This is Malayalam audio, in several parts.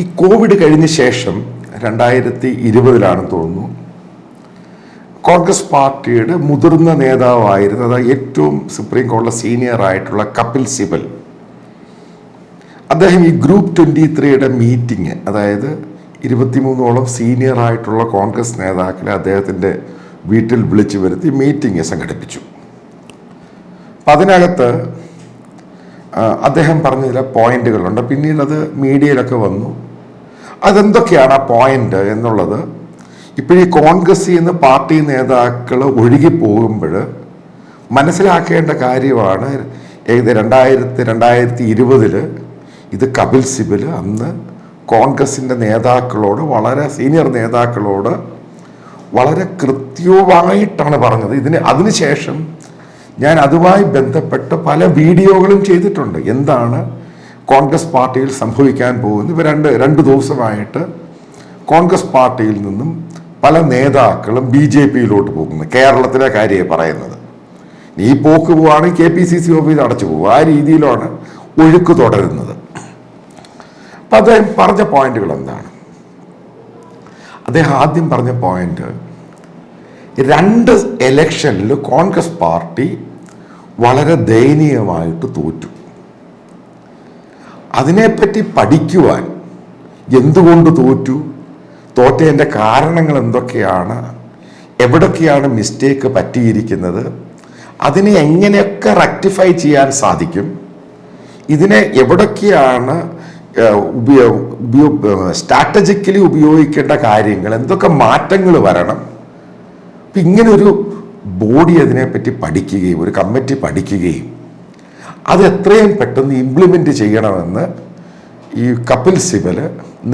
ഈ കോവിഡ് കഴിഞ്ഞ ശേഷം രണ്ടായിരത്തി ഇരുപതിലാണെന്ന് തോന്നുന്നു. കോൺഗ്രസ് പാർട്ടിയുടെ മുതിർന്ന നേതാവായിരുന്ന അതായത് ഏറ്റവും സുപ്രീം കോടതി സീനിയർ ആയിട്ടുള്ള കപിൽ സിബൽ. അദ്ദേഹം ഈ ഗ്രൂപ്പ് ട്വന്റി ത്രീയുടെ മീറ്റിംഗ് അതായത് ഇരുപത്തിമൂന്നോളം സീനിയർ ആയിട്ടുള്ള കോൺഗ്രസ് നേതാക്കളെ അദ്ദേഹത്തിന്റെ വീട്ടിൽ വിളിച്ചു വരുത്തി മീറ്റിംഗ് സംഘടിപ്പിച്ചു. അപ്പം അതിനകത്ത് അദ്ദേഹം പറഞ്ഞ ചില പോയിന്റുകളുണ്ട്. പിന്നീട് അത് മീഡിയയിലൊക്കെ വന്നു. അതെന്തൊക്കെയാണ് ആ പോയിന്റ് എന്നുള്ളത്? ഇപ്പോഴീ കോൺഗ്രസ് നിന്ന് പാർട്ടി നേതാക്കൾ ഒഴുകി പോകുമ്പോൾ മനസ്സിലാക്കേണ്ട കാര്യമാണ് ഏകദേശം രണ്ടായിരത്തി രണ്ടായിരത്തി ഇരുപതിൽ ഇത് കപിൽ സിബൽ അന്ന് കോൺഗ്രസിന്റെ നേതാക്കളോട് വളരെ സീനിയർ നേതാക്കളോട് വളരെ കൃത്യമായിട്ടാണ് പറഞ്ഞത്. ഇതിന് അതിനുശേഷം ഞാൻ അതുമായി ബന്ധപ്പെട്ട് പല വീഡിയോകളും ചെയ്തിട്ടുണ്ട്. എന്താണ് കോൺഗ്രസ് പാർട്ടിയിൽ സംഭവിക്കാൻ പോകുന്നത്? ഇപ്പോൾ രണ്ട് രണ്ട് ദിവസമായിട്ട് കോൺഗ്രസ് പാർട്ടിയിൽ നിന്നും പല നേതാക്കളും ബി ജെ പിയിലോട്ട് പോകുന്നു. കേരളത്തിലെ കാര്യമാണ് പറയുന്നത്. ഈ പോക്ക് പോവുകയാണെങ്കിൽ K P C C office അടച്ചു പോകും. ആ രീതിയിലാണ് ഒഴുക്ക് തുടരുന്നത്. അപ്പം അദ്ദേഹം പറഞ്ഞ പോയിന്റുകൾ എന്താണ്? അദ്ദേഹം ആദ്യം പറഞ്ഞ പോയിന്റ് രണ്ട് എലക്ഷനിൽ കോൺഗ്രസ് പാർട്ടി വളരെ ദയനീയമായിട്ട് തോറ്റു. അതിനെപ്പറ്റി പഠിക്കുവാൻ എന്തുകൊണ്ട് തോറ്റു? തോറ്റതിന്റെ കാരണങ്ങൾ എന്തൊക്കെയാണ്? എവിടൊക്കെയാണ് മിസ്റ്റേക്ക് പറ്റിയിരിക്കുന്നത്? അതിനെ എങ്ങനെയൊക്കെ റക്റ്റിഫൈ ചെയ്യാൻ സാധിക്കും? ഇതിനെ എവിടൊക്കെയാണ് ഉപയോഗ ഉപയോ സ്ട്രാറ്റജിക്കലി ഉപയോഗിക്കേണ്ട കാര്യങ്ങൾ? എന്തൊക്കെ മാറ്റങ്ങൾ വരണം? അപ്പം ഇങ്ങനെ ഒരു ബോഡി അതിനെപ്പറ്റി പഠിക്കുകയും ഒരു കമ്മിറ്റി പഠിക്കുകയും അത് എത്രയും പെട്ടെന്ന് ഇംപ്ലിമെന്റ് ചെയ്യണമെന്ന് ഈ കപിൽ സിബൽ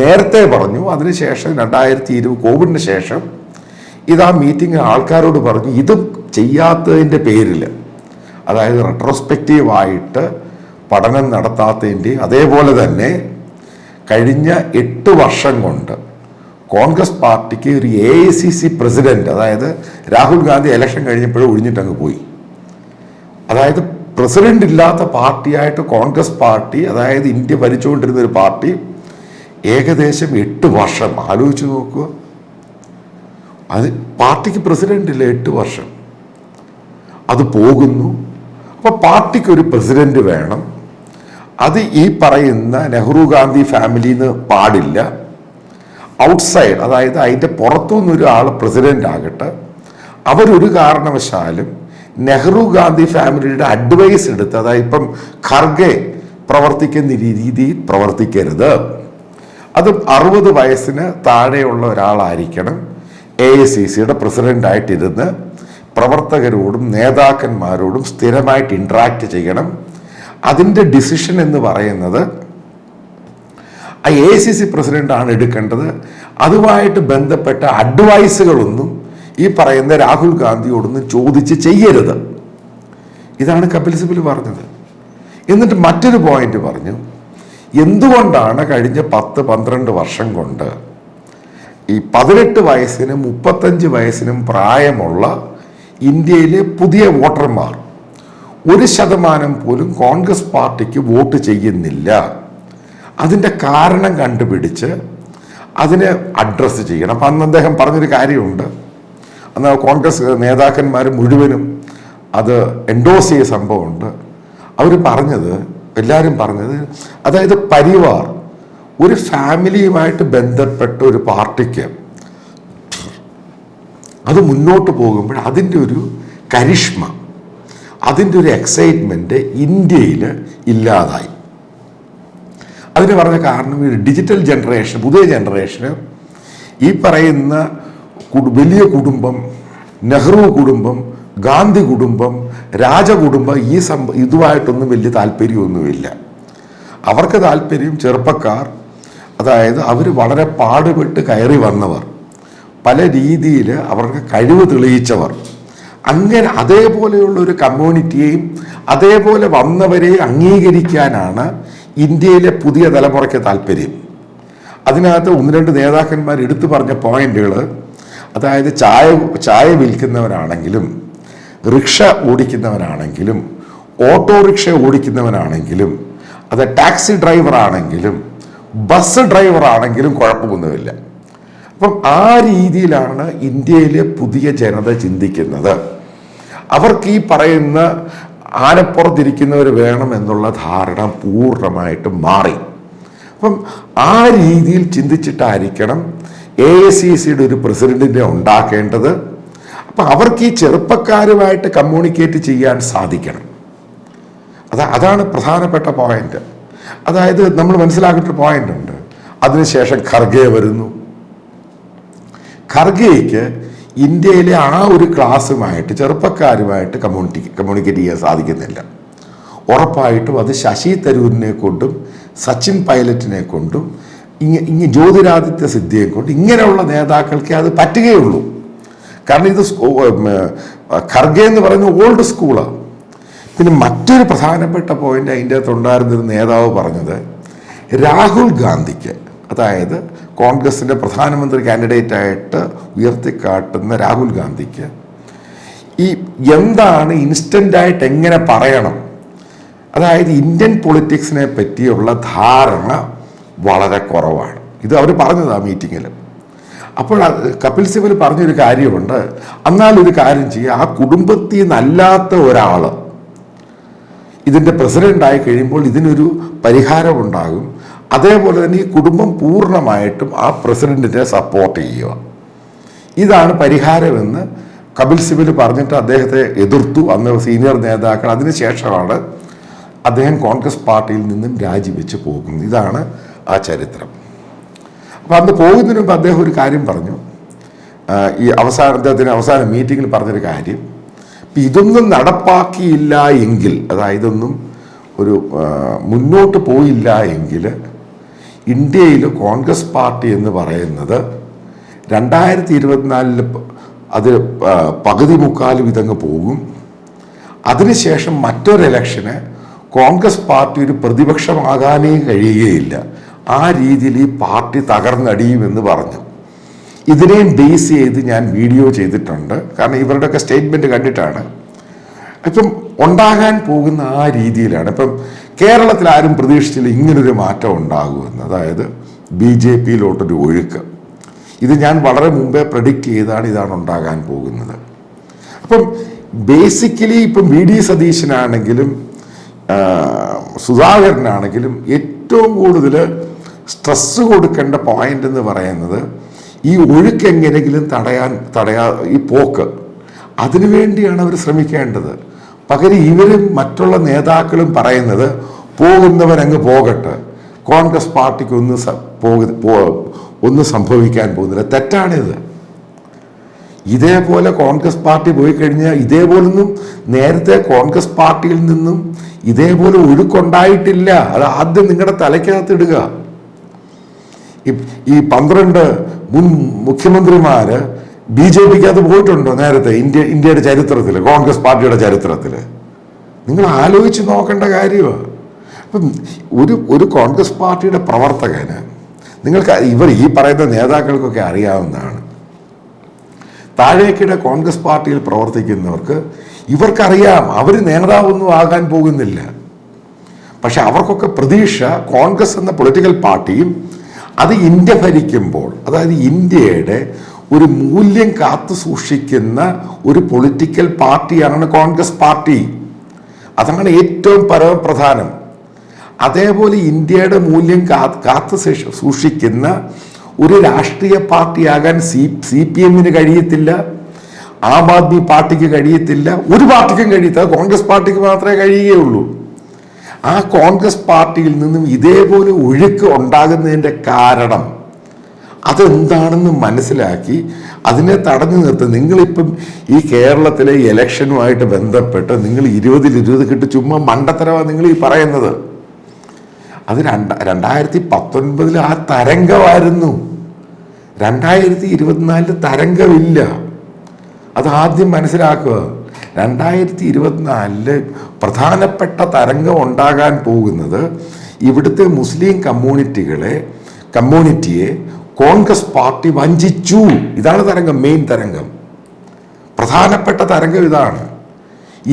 നേരത്തെ പറഞ്ഞു. അതിനുശേഷം രണ്ടായിരത്തി ഇരുപത് കോവിഡിന് ശേഷം ഇത് ആ മീറ്റിംഗ് ആൾക്കാരോട് പറഞ്ഞു ഇത് ചെയ്യാത്തതിന്റെ പേരിൽ അതായത് റെട്രോസ്പെക്റ്റീവായിട്ട് പഠനം നടത്താത്തതിന്റെ അതേപോലെ തന്നെ കഴിഞ്ഞ എട്ട് വർഷം കൊണ്ട് കോൺഗ്രസ് പാർട്ടിക്ക് ഒരു A I C C president അതായത് രാഹുൽ ഗാന്ധി ഇലക്ഷൻ കഴിഞ്ഞപ്പോഴും ഒഴിഞ്ഞിട്ടങ്ങ് പോയി. അതായത് പ്രസിഡന്റ് ഇല്ലാത്ത പാർട്ടിയായിട്ട് കോൺഗ്രസ് പാർട്ടി അതായത് ഇന്ത്യ ഭരിച്ചുകൊണ്ടിരുന്ന ഒരു പാർട്ടി ഏകദേശം എട്ട് വർഷം ആലോചിച്ച് നോക്കുക. അത് പാർട്ടിക്ക് പ്രസിഡന്റ് ഇല്ല എട്ട് വർഷം. അത് പോകുന്നു. അപ്പോൾ പാർട്ടിക്ക് ഒരു പ്രസിഡന്റ് വേണം. അത് ഈ പറയുന്ന നെഹ്റു ഗാന്ധി ഫാമിലിന്ന് പാടില്ല. ഔട്ട്സൈഡ് അതായത് അതിന്റെ പുറത്തുനിന്ന് പ്രസിഡന്റ് ആകട്ടെ അവരൊരു കാരണവശാലും നെഹ്റു ഗാന്ധി ഫാമിലിയുടെ അഡ്വൈസ് എടുത്ത് അതായത് ഇപ്പം ഖർഗെ പ്രവർത്തിക്കുന്ന രീതിയിൽ പ്രവർത്തിക്കരുത്. അത് അറുപത് വയസ്സിന് താഴെയുള്ള ഒരാളായിരിക്കണം എ ഐ സി സിയുടെ പ്രസിഡന്റായിട്ടിരുന്ന് പ്രവർത്തകരോടും നേതാക്കന്മാരോടും സ്ഥിരമായിട്ട് ഇൻട്രാക്ട് ചെയ്യണം. അതിന്റെ ഡിസിഷൻ എന്ന് പറയുന്നത് ആ എ സി സി പ്രസിഡന്റാണ് എടുക്കേണ്ടത്. അതുമായിട്ട് ബന്ധപ്പെട്ട അഡ്വൈസുകളൊന്നും ഈ പറയുന്ന രാഹുൽ ഗാന്ധിയോടൊന്നും ചോദിച്ച് ചെയ്യരുത്. ഇതാണ് കപിൽ സിബിൽ പറഞ്ഞത്. എന്നിട്ട് മറ്റൊരു പോയിന്റ് പറഞ്ഞു. എന്തുകൊണ്ടാണ് കഴിഞ്ഞ പത്ത് പന്ത്രണ്ട് വർഷം കൊണ്ട് ഈ പതിനെട്ട് വയസ്സിനും മുപ്പത്തഞ്ച് വയസ്സിനും പ്രായമുള്ള ഇന്ത്യയിലെ പുതിയ വോട്ടർമാർ ഒരു ശതമാനം പോലും കോൺഗ്രസ് പാർട്ടിക്ക് വോട്ട് ചെയ്യുന്നില്ല. അതിന്റെ കാരണം കണ്ടുപിടിച്ച് അതിനെ അഡ്രസ്സ് ചെയ്യണം. അപ്പം അന്ന് അദ്ദേഹം പറഞ്ഞൊരു കാര്യമുണ്ട്. അന്ന് കോൺഗ്രസ് നേതാക്കന്മാർ മുഴുവനും അത് എൻഡോസ് ചെയ്ത സംഭവമുണ്ട്. അവർ പറഞ്ഞത് എല്ലാവരും പറഞ്ഞത് അതായത് പരിവാർ ഒരു ഫാമിലിയുമായിട്ട് ബന്ധപ്പെട്ട ഒരു പാർട്ടിക്ക് അത് മുന്നോട്ട് പോകുമ്പോൾ അതിന്റെ ഒരു കരിഷ്മ അതിന്റെ ഒരു എക്സൈറ്റ്മെന്റ് ഇന്ത്യയിൽ ഇല്ലാതായി. അതിന് പറഞ്ഞ കാരണം ഈ ഡിജിറ്റൽ ജനറേഷൻ പുതിയ ജനറേഷന് ഈ പറയുന്ന വലിയ കുടുംബം നെഹ്റു കുടുംബം ഗാന്ധി കുടുംബം രാജകുടുംബം ഈ സംഭ ഇതുമായിട്ടൊന്നും വലിയ താല്പര്യമൊന്നുമില്ല. അവർക്ക് താല്പര്യം ചെറുപ്പക്കാർ അതായത് അവർ വളരെ പാടുപെട്ട് കയറി വന്നവർ പല രീതിയിൽ അവർക്ക് കഴിവ് തെളിയിച്ചവർ. അങ്ങനെ അതേപോലെയുള്ള ഒരു കമ്മ്യൂണിറ്റിയെയും അതേപോലെ വന്നവരെ അംഗീകരിക്കാനാണ് ഇന്ത്യയിലെ പുതിയ തലമുറയ്ക്ക് താല്പര്യം. അതിനകത്ത് ഒന്ന് രണ്ട് നേതാക്കന്മാർ എടുത്തു പറഞ്ഞ പോയിന്റുകൾ അതായത് ചായ ചായ വിൽക്കുന്നവരാണെങ്കിലും റിക്ഷ ഓടിക്കുന്നവനാണെങ്കിലും ഓട്ടോറിക്ഷ ഓടിക്കുന്നവനാണെങ്കിലും അത് ടാക്സി ഡ്രൈവർ ആണെങ്കിലും ബസ് ഡ്രൈവർ ആണെങ്കിലും കുഴപ്പമൊന്നുമില്ല. അപ്പം ആ രീതിയിലാണ് ഇന്ത്യയിലെ പുതിയ ജനത ചിന്തിക്കുന്നത്. അവർക്ക് ഈ പറയുന്ന ആനപ്പുറത്തിരിക്കുന്നവർ വേണം എന്നുള്ള ധാരണ പൂർണമായിട്ട് മാറി. അപ്പം ആ രീതിയിൽ ചിന്തിച്ചിട്ടായിരിക്കണം എ ഐ സി സിയുടെ ഒരു പ്രസിഡന്റിനെ ഉണ്ടാക്കേണ്ടത്. അപ്പം അവർക്ക് ഈ ചെറുപ്പക്കാരുമായിട്ട് കമ്മ്യൂണിക്കേറ്റ് ചെയ്യാൻ സാധിക്കണം. അത് അതാണ് പ്രധാനപ്പെട്ട പോയിന്റ്. അതായത് നമ്മൾ മനസ്സിലാക്കേണ്ട പോയിന്റ് ഉണ്ട്. അതിനുശേഷം ഖർഗെ വരുന്നു. ഖർഗെയ്ക്ക് ഇന്ത്യയിലെ ആ ഒരു ക്ലാസ്സുമായിട്ട് ചെറുപ്പക്കാരുമായിട്ട് കമ്മ്യൂണിറ്റി കമ്മ്യൂണിക്കേറ്റ് ചെയ്യാൻ സാധിക്കുന്നില്ല. ഉറപ്പായിട്ടും അത് ശശി തരൂരിനെ കൊണ്ടും സച്ചിൻ പൈലറ്റിനെ കൊണ്ടും ഇങ്ങ ഇങ്ങ ജ്യോതിരാദിത്യ സിദ്ധിയെ കൊണ്ടും ഇങ്ങനെയുള്ള നേതാക്കൾക്കേ അത് പറ്റുകയുള്ളൂ. കാരണം ഇത് ഖർഗെ എന്ന് പറയുന്ന ഓൾഡ് സ്കൂളാണ് പിന്നെ മറ്റൊരു പ്രധാനപ്പെട്ട പോയിന്റ് അതിന്റെ അകത്തുണ്ടായിരുന്നൊരു നേതാവ് പറഞ്ഞത് രാഹുൽ ഗാന്ധിക്ക്. അതായത് കോൺഗ്രസിന്റെ പ്രധാനമന്ത്രി കാൻഡിഡേറ്റായിട്ട് ഉയർത്തിക്കാട്ടുന്ന രാഹുൽ ഗാന്ധിക്ക് ഈ എന്താണ് ഇൻസ്റ്റന്റായിട്ട് എങ്ങനെ പറയണം? അതായത് ഇന്ത്യൻ പൊളിറ്റിക്സിനെ പറ്റിയുള്ള ധാരണ വളരെ കുറവാണ്. ഇത് അവർ പറഞ്ഞത് ആ മീറ്റിങ്ങിൽ അപ്പോൾ കപിൽ സിബൽ പറഞ്ഞൊരു കാര്യമുണ്ട്. എന്നാൽ ഒരു കാര്യം ചെയ്യുക ആ കുടുംബത്തിൽ നിന്നല്ലാത്ത ഒരാൾ ഇതിന്റെ പ്രസിഡന്റായി കഴിയുമ്പോൾ ഇതിനൊരു പരിഹാരമുണ്ടാകും. അതേപോലെ തന്നെ ഈ കുടുംബം പൂർണമായിട്ടും ആ പ്രസിഡന്റിനെ സപ്പോർട്ട് ചെയ്യുക. ഇതാണ് പരിഹാരമെന്ന് കപിൽ സിബൽ പറഞ്ഞിട്ട് അദ്ദേഹത്തെ എതിർത്തു. അന്ന് സീനിയർ നേതാക്കൾ അതിനുശേഷമാണ് അദ്ദേഹം കോൺഗ്രസ് പാർട്ടിയിൽ നിന്നും രാജിവെച്ച് പോകുന്നത്. ഇതാണ് ആ ചരിത്രം. അപ്പം അന്ന് പോകുന്നതിന് മുമ്പ് അദ്ദേഹം ഒരു കാര്യം പറഞ്ഞു. ഈ അവസാന അദ്ദേഹത്തിന് അവസാന മീറ്റിങ്ങിൽ പറഞ്ഞൊരു കാര്യം. ഇപ്പം ഇതൊന്നും നടപ്പാക്കിയില്ല എങ്കിൽ അതായത് ഒരു മുന്നോട്ട് പോയില്ല എങ്കിൽ ഇന്ത്യയിൽ കോൺഗ്രസ് പാർട്ടി എന്ന് പറയുന്നത് രണ്ടായിരത്തി ഇരുപത്തിനാലിൽ അത് പകുതി മുക്കാലും ഇതങ്ങ് പോകും. അതിനുശേഷം മറ്റൊരു ഇലക്ഷന് കോൺഗ്രസ് പാർട്ടി ഒരു പ്രതിപക്ഷമാകാനേ കഴിയുകയില്ല. ആ രീതിയിൽ ഈ പാർട്ടി തകർന്നടിയുമെന്ന് പറഞ്ഞു. ഇതിനെയും ബേസ് ചെയ്ത് ഞാൻ വീഡിയോ ചെയ്തിട്ടുണ്ട്. കാരണം ഇവരുടെയൊക്കെ സ്റ്റേറ്റ്മെന്റ് കണ്ടിട്ടാണ്. ഇപ്പം ഉണ്ടാകാൻ പോകുന്ന ആ രീതിയിലാണ്. ഇപ്പം കേരളത്തിൽ ആരും പ്രതീക്ഷിച്ചില്ല ഇങ്ങനൊരു മാറ്റം ഉണ്ടാകുമെന്ന് അതായത് ബി ജെ പിയിലോട്ടൊരു ഒഴുക്ക്. ഇത് ഞാൻ വളരെ മുമ്പേ പ്രഡിക്റ്റ് ചെയ്താണ് ഇതാണ് ഉണ്ടാകാൻ പോകുന്നത്. അപ്പം ബേസിക്കലി ഇപ്പം വി ഡി സതീശനാണെങ്കിലും സുധാകരനാണെങ്കിലും ഏറ്റവും കൂടുതൽ സ്ട്രെസ് കൊടുക്കേണ്ട പോയിന്റ് എന്ന് പറയുന്നത് ഈ ഒഴുക്ക് എങ്ങനെയെങ്കിലും തടയാൻ തടയാ ഈ പോക്ക്. അതിനു വേണ്ടിയാണ് അവർ ശ്രമിക്കേണ്ടത്. പകരം ഇവരും മറ്റുള്ള നേതാക്കളും പറയുന്നത് പോകുന്നവരങ്ങ് പോകട്ടെ. കോൺഗ്രസ് പാർട്ടിക്ക് ഒന്ന് ഒന്നും സംഭവിക്കാൻ പോകുന്നില്ല. തെറ്റാണിത്. ഇതേപോലെ കോൺഗ്രസ് പാർട്ടി പോയി കഴിഞ്ഞാൽ ഇതേപോലൊന്നും നേരത്തെ കോൺഗ്രസ് പാർട്ടിയിൽ നിന്നും ഇതേപോലെ ഒഴുക്കുണ്ടായിട്ടില്ല. അത് ആദ്യം നിങ്ങളുടെ തലയ്ക്കകത്ത് ഇടുക. ഈ പന്ത്രണ്ട് മുൻ മുഖ്യമന്ത്രിമാര് ബി ജെ പിക്ക് അത് പോയിട്ടുണ്ടോ നേരത്തെ ഇന്ത്യ ഇന്ത്യയുടെ ചരിത്രത്തിൽ കോൺഗ്രസ് പാർട്ടിയുടെ ചരിത്രത്തിൽ നിങ്ങൾ ആലോചിച്ച് നോക്കേണ്ട കാര്യമാണ് അപ്പം ഒരു ഒരു കോൺഗ്രസ് പാർട്ടിയുടെ പ്രവർത്തകന് നിങ്ങൾക്ക് ഇവർ ഈ പറയുന്ന നേതാക്കൾക്കൊക്കെ അറിയാവുന്നതാണ്. താഴേക്കിടെ കോൺഗ്രസ് പാർട്ടിയിൽ പ്രവർത്തിക്കുന്നവർക്ക് ഇവർക്കറിയാം അവർ നേതാവൊന്നും ആകാൻ പോകുന്നില്ല. പക്ഷെ അവർക്കൊക്കെ പ്രതീക്ഷ കോൺഗ്രസ് എന്ന പൊളിറ്റിക്കൽ പാർട്ടിയും അത് ഇന്ത്യ ഭരിക്കുമ്പോൾ അതായത് ഇന്ത്യയുടെ ഒരു മൂല്യം കാത്തു സൂക്ഷിക്കുന്ന ഒരു പൊളിറ്റിക്കൽ പാർട്ടിയാണ് കോൺഗ്രസ് പാർട്ടി. അതാണ് ഏറ്റവും പരമപ്രധാനം. അതേപോലെ ഇന്ത്യയുടെ മൂല്യം കാത്തു സൂക്ഷിക്കുന്ന ഒരു രാഷ്ട്രീയ പാർട്ടിയാകാൻ സി സി പി എമ്മിന് കഴിയത്തില്ല. ആം ആദ്മി പാർട്ടിക്ക് കഴിയത്തില്ല. ഒരു പാർട്ടിക്കും കഴിയത്തില്ല. കോൺഗ്രസ് പാർട്ടിക്ക് മാത്രമേ കഴിയുകയുള്ളൂ. ആ കോൺഗ്രസ് പാർട്ടിയിൽ നിന്നും ഇതേപോലെ ഒഴുക്ക് ഉണ്ടാകുന്നതിന്റെ കാരണം അതെന്താണെന്ന് മനസ്സിലാക്കി അതിനെ തടഞ്ഞു നിർത്തി. നിങ്ങളിപ്പം ഈ കേരളത്തിലെ ഇലക്ഷനുമായിട്ട് ബന്ധപ്പെട്ട് നിങ്ങൾ ഇരുപതിൽ ഇരുപത് കിട്ടി ചുമ്മാ മണ്ടത്തരമാണ് നിങ്ങൾ ഈ പറയുന്നത്. അത് രണ്ട രണ്ടായിരത്തി പത്തൊൻപതിൽ ആ തരംഗമായിരുന്നു. രണ്ടായിരത്തി ഇരുപത്തിനാലിൽ തരംഗമില്ല. അത് ആദ്യം മനസ്സിലാക്കുക. രണ്ടായിരത്തി ഇരുപത്തിനാലിൽ പ്രധാനപ്പെട്ട തരംഗം ഉണ്ടാകാൻ പോകുന്നത് ഇവിടുത്തെ മുസ്ലിം കമ്മ്യൂണിറ്റികളെ കമ്മ്യൂണിറ്റിയെ കോൺഗ്രസ് പാർട്ടി വഞ്ചിച്ചു. ഇതാണ് തരംഗം മെയിൻ തരംഗം. പ്രധാനപ്പെട്ട തരംഗം ഇതാണ്.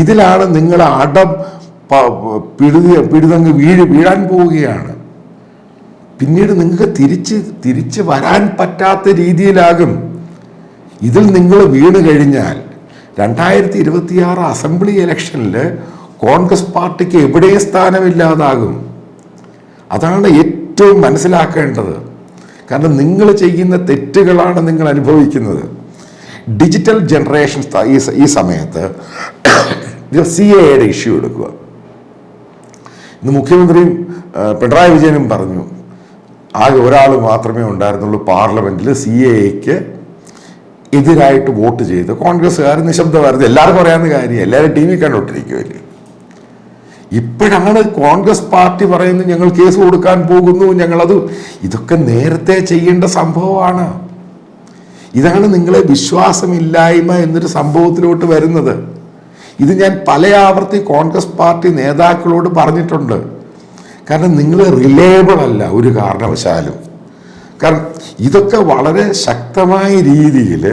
ഇതിലാണ് നിങ്ങൾ അടം പിടു പിഴുതി പിഴുതങ്ങ് വീഴ് വീഴാൻ പോവുകയാണ്. പിന്നീട് നിങ്ങൾക്ക് തിരിച്ച് തിരിച്ച് വരാൻ പറ്റാത്ത രീതിയിലാകും. ഇതിൽ നിങ്ങൾ വീണ് കഴിഞ്ഞാൽ രണ്ടായിരത്തി ഇരുപത്തിയാറ് അസംബ്ലി ഇലക്ഷനിൽ കോൺഗ്രസ് പാർട്ടിക്ക് എവിടെയും സ്ഥാനമില്ലാതാകും. അതാണ് ഏറ്റവും മനസ്സിലാക്കേണ്ടത്. കാരണം നിങ്ങൾ ചെയ്യുന്ന തെറ്റുകളാണ് നിങ്ങൾ അനുഭവിക്കുന്നത്. ഡിജിറ്റൽ ജനറേഷൻ ഈ സമയത്ത് സി എയുടെ ഇഷ്യൂ എടുക്കുക. ഇന്ന് മുഖ്യമന്ത്രിയും പിണറായി വിജയനും പറഞ്ഞു ആകെ ഒരാൾ മാത്രമേ ഉണ്ടായിരുന്നുള്ളൂ പാർലമെന്റിൽ സി എക്ക് എതിരായിട്ട് വോട്ട് ചെയ്ത് കോൺഗ്രസ്സുകാർ നിശബ്ദമായിരുന്നു എല്ലാവർക്കും അറിയാവുന്ന കാര്യം എല്ലാവരും ടി വി കണ്ടോണ്ടിരിക്കുമല്ലേ ഇപ്പോഴാണ് കോൺഗ്രസ് പാർട്ടി പറയുന്നത് ഞങ്ങൾ കേസ് കൊടുക്കാൻ പോകുന്നു ഞങ്ങളത് ഇതൊക്കെ നേരത്തെ ചെയ്യേണ്ട സംഭവമാണ്. ഇതാണ് നിങ്ങളെ വിശ്വാസമില്ലായ്മ എന്നൊരു സംഭവത്തിലോട്ട് വരുന്നത്. ഇത് ഞാൻ പല ആവർത്തി കോൺഗ്രസ് പാർട്ടി നേതാക്കളോട് പറഞ്ഞിട്ടുണ്ട്. കാരണം നിങ്ങൾ റിലയബിൾ അല്ല ഒരു കാരണവശാലും. കാരണം ഇതൊക്കെ വളരെ ശക്തമായ രീതിയിൽ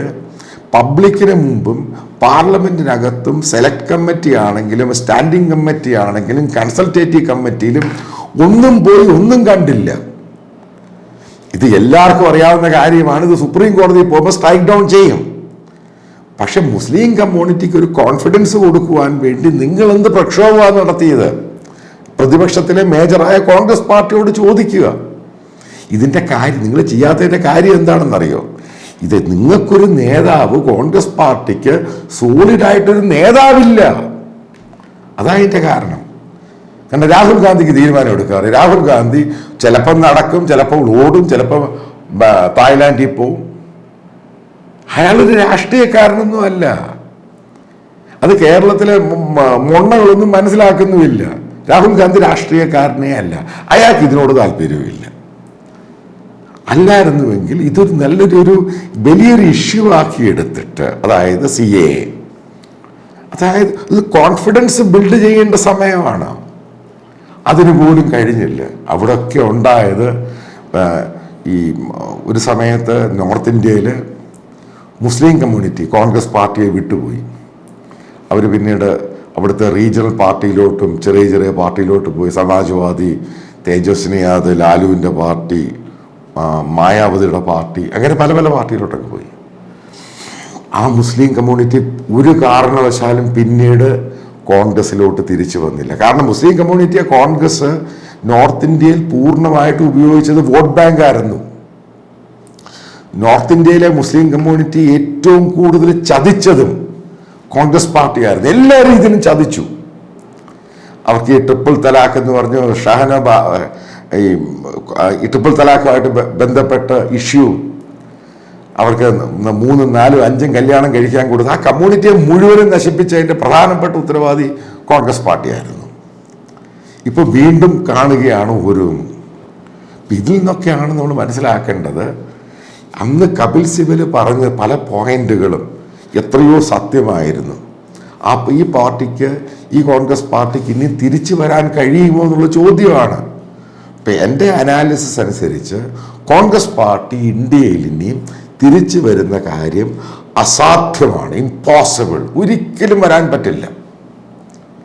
പബ്ലിക്കിന് മുമ്പും പാർലമെന്റിനകത്തും സെലക്ട് കമ്മിറ്റി ആണെങ്കിലും സ്റ്റാൻഡിംഗ് കമ്മിറ്റി ആണെങ്കിലും കൺസൾട്ടേറ്റീവ് കമ്മിറ്റിയിലും ഒന്നും പോയി ഒന്നും കണ്ടില്ല. ഇത് എല്ലാവർക്കും അറിയാവുന്ന കാര്യമാണ്. ഇത് സുപ്രീം കോടതി പോകുമ്പോൾ സ്ട്രൈക്ക് ഡൗൺ ചെയ്യും. പക്ഷെ മുസ്ലിം കമ്മ്യൂണിറ്റിക്ക് ഒരു കോൺഫിഡൻസ് കൊടുക്കുവാൻ വേണ്ടി നിങ്ങൾ എന്ത് പ്രക്ഷോഭമാണ് നടത്തിയത്? പ്രതിപക്ഷത്തിലെ മേജറായ കോൺഗ്രസ് പാർട്ടിയോട് ചോദിക്കുക. ഇതിന്റെ കാര്യം നിങ്ങൾ ചെയ്യാത്തതിന്റെ കാര്യം എന്താണെന്നറിയോ? ഇത് നിങ്ങൾക്കൊരു നേതാവ് കോൺഗ്രസ് പാർട്ടിക്ക് സോളിഡായിട്ടൊരു നേതാവില്ല. അതായിട്ട് കാരണം. കാരണം രാഹുൽ ഗാന്ധിക്ക് തീരുമാനം എടുക്കാറ്. രാഹുൽ ഗാന്ധി ചിലപ്പം നടക്കും ചിലപ്പോൾ ഓടും ചിലപ്പോൾ തായ്ലാൻഡിൽ പോവും. അയാളൊരു രാഷ്ട്രീയക്കാരനൊന്നും അല്ല അത് കേരളത്തിലെ മൊണ്ണകളൊന്നും മനസ്സിലാക്കുന്നുമില്ല. രാഹുൽ ഗാന്ധി രാഷ്ട്രീയക്കാരനേ അല്ല. അയാൾക്ക് ഇതിനോട് താല്പര്യവുമില്ല. അല്ലായിരുന്നുവെങ്കിൽ ഇതൊരു നല്ലൊരു ഒരു വലിയൊരു ഇഷ്യൂ ആക്കി എടുത്തിട്ട് അതായത് സി എ അതായത് ഇത് കോൺഫിഡൻസ് ബിൽഡ് ചെയ്യേണ്ട സമയമാണ്. അതിന് പോലും കഴിഞ്ഞില്ല. അവിടെയൊക്കെ ഉണ്ടായത് ഈ ഒരു സമയത്ത് നോർത്ത് ഇന്ത്യയിൽ മുസ്ലിം കമ്മ്യൂണിറ്റി കോൺഗ്രസ് പാർട്ടിയെ വിട്ടുപോയി. അവർ പിന്നീട് അവിടുത്തെ റീജിയണൽ പാർട്ടിയിലോട്ടും ചെറിയ ചെറിയ പാർട്ടിയിലോട്ടും പോയി. സമാജ്വാദി തേജസ്വിനി യാദവ് ലാലുവിന്റെ പാർട്ടി മായാവതിയുടെ പാർട്ടി അങ്ങനെ പല പല പാർട്ടിയിലോട്ടൊക്കെ പോയി. ആ മുസ്ലിം കമ്മ്യൂണിറ്റി ഒരു കാരണവശാലും പിന്നീട് കോൺഗ്രസിലോട്ട് തിരിച്ചു വന്നില്ല. കാരണം മുസ്ലിം കമ്മ്യൂണിറ്റിയെ കോൺഗ്രസ് നോർത്ത് ഇന്ത്യയിൽ പൂർണമായിട്ട് ഉപയോഗിച്ചത് വോട്ട് ബാങ്ക് ആയിരുന്നു നോർത്ത് ഇന്ത്യയിലെ മുസ്ലിം കമ്മ്യൂണിറ്റി ഏറ്റവും കൂടുതൽ ചതിച്ചതും കോൺഗ്രസ് പാർട്ടിയായിരുന്നു. എല്ലാ രീതിയിലും ചതിച്ചു. അവർക്ക് ഈ ട്രിപ്പിൾ തലാഖ് എന്ന് പറഞ്ഞു ഷഹനബ ഈ ട്രിപ്പിൾ തലാഖുമായിട്ട് ബന്ധപ്പെട്ട ഇഷ്യൂ അവർക്ക് മൂന്നും നാലും അഞ്ചും കല്യാണം കഴിക്കാൻ കൊടുത്ത് ആ കമ്മ്യൂണിറ്റിയെ മുഴുവനും നശിപ്പിച്ചതിന്റെ പ്രധാനപ്പെട്ട ഉത്തരവാദി കോൺഗ്രസ് പാർട്ടിയായിരുന്നു. ഇപ്പോൾ വീണ്ടും കാണുകയാണ് ഒരു ഇതിൽ നിന്നൊക്കെയാണ് നമ്മൾ മനസ്സിലാക്കേണ്ടത്. അന്ന് കപിൽ സിബൽ പറഞ്ഞ പല പോയിന്റുകളും എത്രയോ സത്യമായിരുന്നു. ആ ഈ പാർട്ടിക്ക് ഈ കോൺഗ്രസ് പാർട്ടിക്ക് ഇനി തിരിച്ചു വരാൻ കഴിയുമോ എന്നുള്ള ചോദ്യമാണ്. ഇപ്പം എന്റെ അനാലിസിസ് അനുസരിച്ച് കോൺഗ്രസ് പാർട്ടി ഇന്ത്യയിൽ ഇനിയും തിരിച്ചു വരുന്ന കാര്യം അസാധ്യമാണ് ഇമ്പോസിബിൾ ഒരിക്കലും വരാൻ പറ്റില്ല.